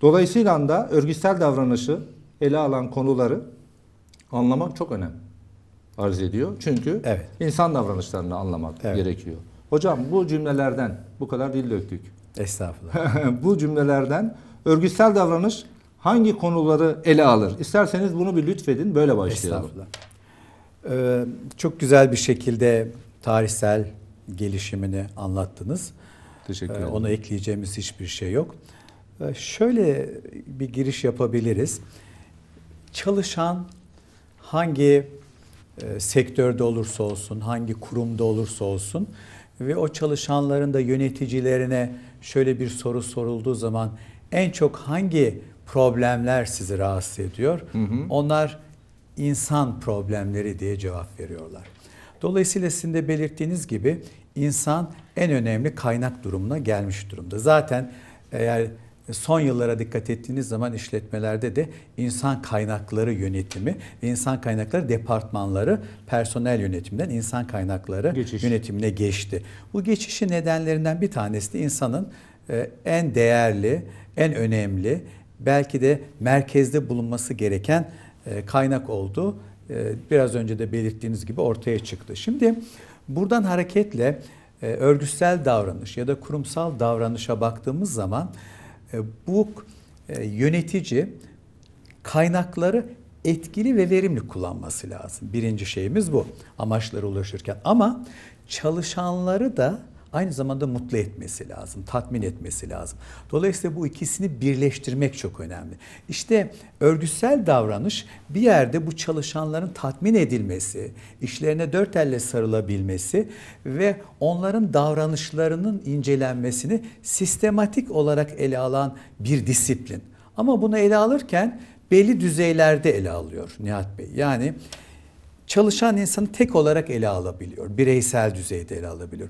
Dolayısıyla da örgütsel davranışı ele alan konuları anlamak çok önemli arz ediyor. Çünkü Evet. insan davranışlarını anlamak Evet. gerekiyor. Hocam bu cümlelerden bu kadar dil döktük. Estağfurullah. bu cümlelerden örgütsel davranış hangi konuları ele alır? İsterseniz bunu bir lütfedin böyle başlayalım. Estağfurullah. Ee, çok güzel bir şekilde tarihsel gelişimini anlattınız. Teşekkür Ee, ederim. ona ekleyeceğimiz hiçbir şey yok. Ee, şöyle bir giriş yapabiliriz. Çalışan hangi e, sektörde olursa olsun, hangi kurumda olursa olsun ve o çalışanların da yöneticilerine şöyle bir soru sorulduğu zaman en çok hangi problemler sizi rahatsız ediyor? Onlar insan problemleri diye cevap veriyorlar. Dolayısıyla sizin de belirttiğiniz gibi insan en önemli kaynak durumuna gelmiş durumda. Zaten eğer son yıllara dikkat ettiğiniz zaman işletmelerde de insan kaynakları yönetimi ve insan kaynakları departmanları personel yönetiminden insan kaynakları Geçiş. yönetimine geçti. Bu geçişin nedenlerinden bir tanesi de insanın e, en değerli, en önemli, belki de merkezde bulunması gereken e, kaynak olduğu e, biraz önce de belirttiğiniz gibi ortaya çıktı. Şimdi buradan hareketle e, örgütsel davranış ya da kurumsal davranışa baktığımız zaman e, bu e, yönetici kaynakları etkili ve verimli kullanması lazım. Birinci şeyimiz bu amaçlara ulaşırken. Ama çalışanları da aynı zamanda mutlu etmesi lazım, tatmin etmesi lazım. Dolayısıyla bu ikisini birleştirmek çok önemli. İşte örgütsel davranış bir yerde bu çalışanların tatmin edilmesi, işlerine dört elle sarılabilmesi ve onların davranışlarının incelenmesini sistematik olarak ele alan bir disiplin. Ama bunu ele alırken belli düzeylerde ele alıyor Nihat Bey. Yani çalışan insanı tek olarak ele alabiliyor. Bireysel düzeyde ele alabiliyor.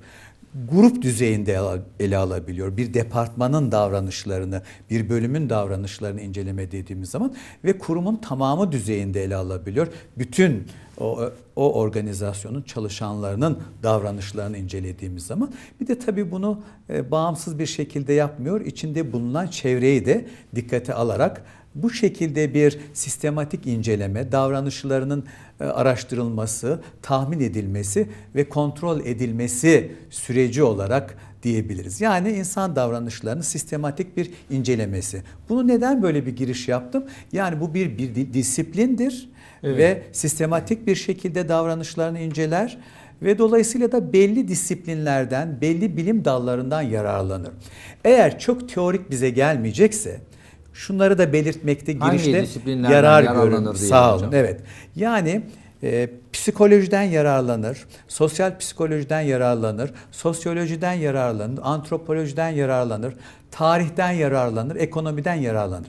Grup düzeyinde ele- alabiliyor. Bir departmanın davranışlarını, bir bölümün davranışlarını inceleme dediğimiz zaman ve kurumun tamamı düzeyinde ele alabiliyor. Bütün o, o organizasyonun çalışanlarının davranışlarını incelediğimiz zaman bir de tabii bunu e, bağımsız bir şekilde yapmıyor. İçinde bulunan çevreyi de dikkate alarak bu şekilde bir sistematik inceleme, davranışlarının e, araştırılması, tahmin edilmesi ve kontrol edilmesi süreci olarak diyebiliriz. Yani insan davranışlarının sistematik bir incelemesi. Bunu neden böyle bir giriş yaptım? Yani bu bir, bir di- disiplindir Evet. ve sistematik bir şekilde davranışlarını inceler ve dolayısıyla da belli disiplinlerden, belli bilim dallarından yararlanır. Eğer çok teorik bize gelmeyecekse şunları da belirtmekte girişte yarar görün. Sağ olun. hocam. Evet. Yani e, psikolojiden yararlanır, sosyal psikolojiden yararlanır, sosyolojiden yararlanır, antropolojiden yararlanır, tarihten yararlanır, ekonomiden yararlanır.